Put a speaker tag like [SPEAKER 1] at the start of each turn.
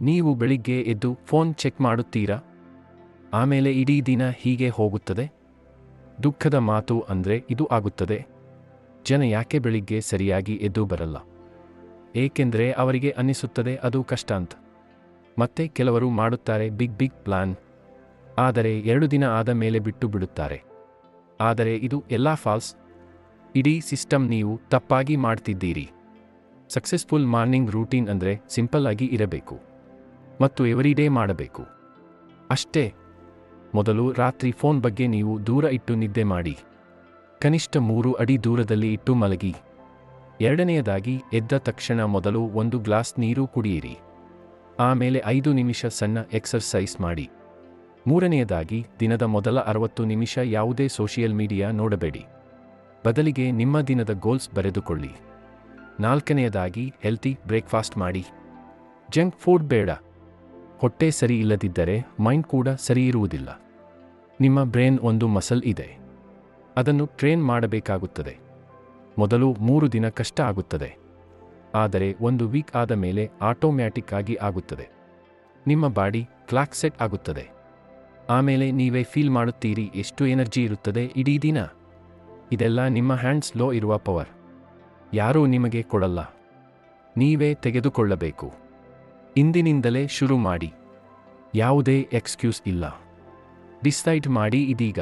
[SPEAKER 1] ನೀವು ಬೆಳಿಗ್ಗೆ ಎದ್ದು ಫೋನ್ ಚೆಕ್ ಮಾಡುತ್ತೀರಾ? ಆಮೇಲೆ ಇಡೀ ದಿನ ಹೀಗೆ ಹೋಗುತ್ತದೆ? ದುಃಖದ ಮಾತು ಅಂದರೆ ಇದು ಆಗುತ್ತದೆ. ಜನ ಯಾಕೆ ಬೆಳಿಗ್ಗೆ ಸರಿಯಾಗಿ ಎದ್ದು ಬರಲ್ಲ? ಏಕೆಂದರೆ ಅವರಿಗೆ ಅನ್ನಿಸುತ್ತದೆ ಅದು ಕಷ್ಟ ಅಂತ. ಮತ್ತೆ ಕೆಲವರು ಮಾಡುತ್ತಾರೆ ಬಿಗ್ ಬಿಗ್ ಪ್ಲಾನ್. ಆದರೆ ಎರಡು ದಿನ ಆದ ಮೇಲೆ ಬಿಟ್ಟು ಬಿಡುತ್ತಾರೆ. ಆದರೆ ಇದು ಎಲ್ಲ ಫಾಲ್ಸ್. ಇಡೀ ಸಿಸ್ಟಮ್ ನೀವು ತಪ್ಪಾಗಿ ಮಾಡ್ತಿದ್ದೀರಿ. ಸಕ್ಸಸ್ಫುಲ್ ಮಾರ್ನಿಂಗ್ ರೂಟೀನ್ ಅಂದರೆ ಸಿಂಪಲ್ ಆಗಿ ಇರಬೇಕು. ಮತ್ತು ಎವರಿಡೇ ಮಾಡಬೇಕು. ಅಷ್ಟೇ. ಮೊದಲು ರಾತ್ರಿ ಫೋನ್ ಬಗ್ಗೆ ನೀವು ದೂರ ಇಟ್ಟು ನಿದ್ದೆ ಮಾಡಿ. ಕನಿಷ್ಠ ಮೂರು ಅಡಿ ದೂರದಲ್ಲಿ ಇಟ್ಟು ಮಲಗಿ. ಎರಡನೆಯದಾಗಿ, ಎದ್ದ ತಕ್ಷಣ ಮೊದಲು ಒಂದು ಗ್ಲಾಸ್ ನೀರು ಕುಡಿಯಿರಿ. ಆಮೇಲೆ ಐದು ನಿಮಿಷ ಸಣ್ಣ ಎಕ್ಸರ್ಸೈಸ್ ಮಾಡಿ. ಮೂರನೆಯದಾಗಿ, ದಿನದ ಮೊದಲ ಅರವತ್ತು ನಿಮಿಷ ಯಾವುದೇ ಸೋಷಿಯಲ್ ಮೀಡಿಯಾ ನೋಡಬೇಡಿ. ಬದಲಿಗೆ ನಿಮ್ಮ ದಿನದ ಗೋಲ್ಸ್ ಬರೆದುಕೊಳ್ಳಿ. ನಾಲ್ಕನೆಯದಾಗಿ, ಹೆಲ್ತಿ ಬ್ರೇಕ್ಫಾಸ್ಟ್ ಮಾಡಿ. ಜಂಕ್ ಫುಡ್ ಬೇಡ. ಹೊಟ್ಟೆ ಸರಿ ಇಲ್ಲದಿದ್ದರೆ ಮೈಂಡ್ ಕೂಡ ಸರಿ ಇರುವುದಿಲ್ಲ. ನಿಮ್ಮ ಬ್ರೇನ್ ಒಂದು ಮಸಲ್ ಇದೆ. ಅದನ್ನು ಟ್ರೇನ್ ಮಾಡಬೇಕಾಗುತ್ತದೆ. ಮೊದಲು ಮೂರು ದಿನ ಕಷ್ಟ ಆಗುತ್ತದೆ. ಆದರೆ ಒಂದು ವೀಕ್ ಆದ ಮೇಲೆ ಆಟೋಮ್ಯಾಟಿಕ್ ಆಗಿ ಆಗುತ್ತದೆ. ನಿಮ್ಮ ಬಾಡಿ ಕ್ಲಾಕ್ ಸೆಟ್ ಆಗುತ್ತದೆ. ಆಮೇಲೆ ನೀವೇ ಫೀಲ್ ಮಾಡುತ್ತೀರಿ ಎಷ್ಟು ಎನರ್ಜಿ ಇರುತ್ತದೆ ಇಡೀ ದಿನ. ಇದೆಲ್ಲ ನಿಮ್ಮ ಹ್ಯಾಂಡ್ಸ್ ಲೋ ಇರುವ ಪವರ್. ಯಾರೂ ನಿಮಗೆ ಕೊಡಲ್ಲ. ನೀವೇ ತೆಗೆದುಕೊಳ್ಳಬೇಕು. ಇಂದಿನಿಂದಲೇ ಶುರು ಮಾಡಿ ಯಾವುದೇ ಎಕ್ಸ್ಕ್ಯೂಸ್ ಇಲ್ಲ. ಡಿಸೈಡ್ ಮಾಡಿ ಇದೀಗ.